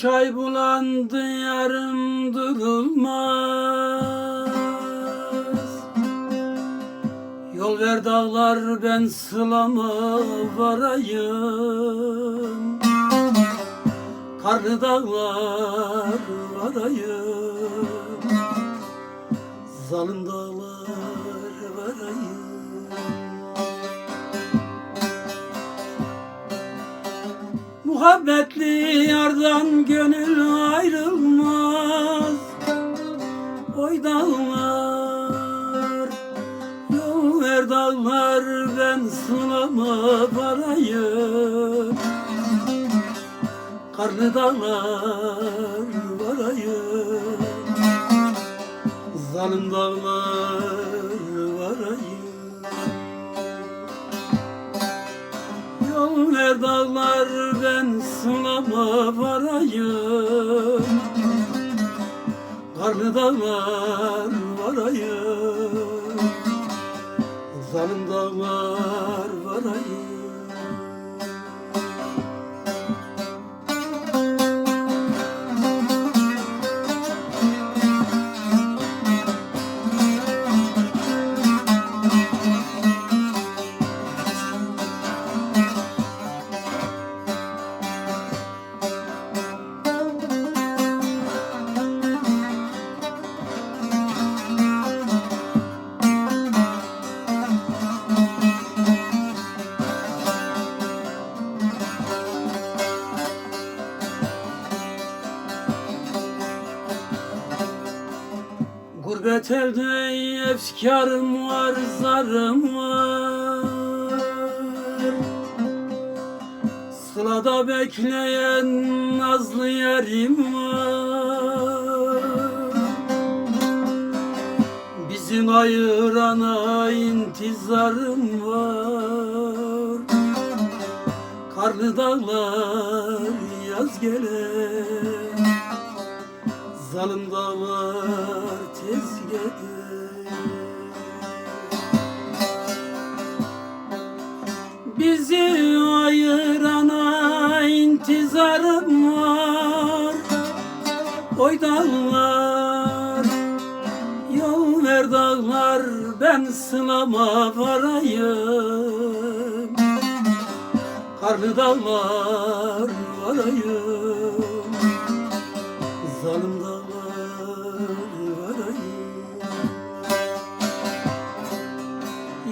çay bulandı yarım durulmaz. Yol ver dağlar ben sılama varayım. Karlı dağlar varayım. Zalim dağlar Muhabbetli yardan gönül ayrılmaz. Oy dağlar Yol ver dağlar ben sılama varayım Karlı dağlar varayım. Zalim dağlar ver dağlar ben sılama varayım Karlı dağlar varayım. Zalim dağlar varayım Gurbet elde efkarım var, zarım var. Sılada bekleyen nazlı yarim var. Bizim ayırana intizarım var. Karlı dağlar yaz gelir Zalim dağlar tez gelir Bizi ayırana intizarım var. Oy dağlar Yol ver dağlar ben sılama varayım. Karlı dağlar varayım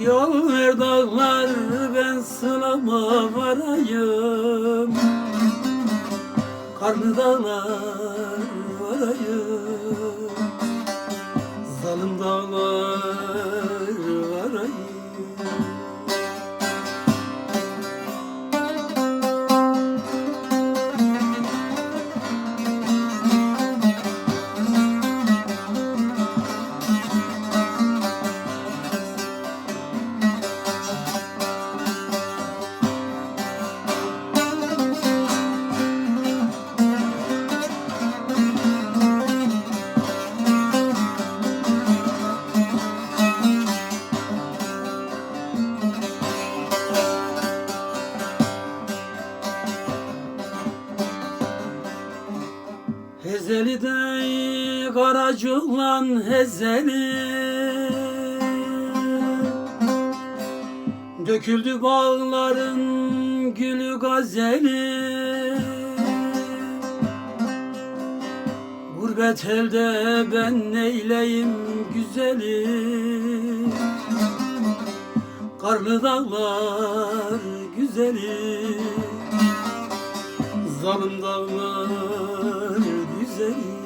Yol ver dağlar ben sılama varayım. Karlı dağlar varayım Hezeli de karacılan hezeli Döküldü bağların gülü gazeli Gurbet elde ben neyleyim güzeli. Karlı dağlar güzeli. Zalim dağlar güzeli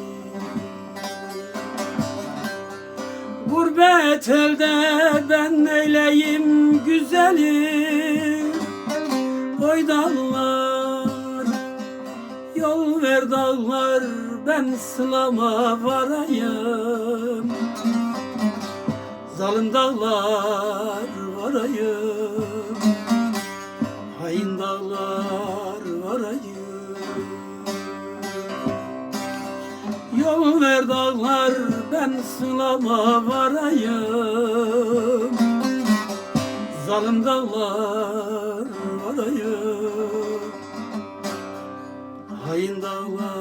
Gurbet elde ben neyleyim güzeli Oy dağlar Yol ver dağlar ben sılama varayım. Zalim dağlar varayım. Hain dağlar varayım Yol ver dağlar ben sınava varayım. Zalim dağlar varayım. Hain dağlar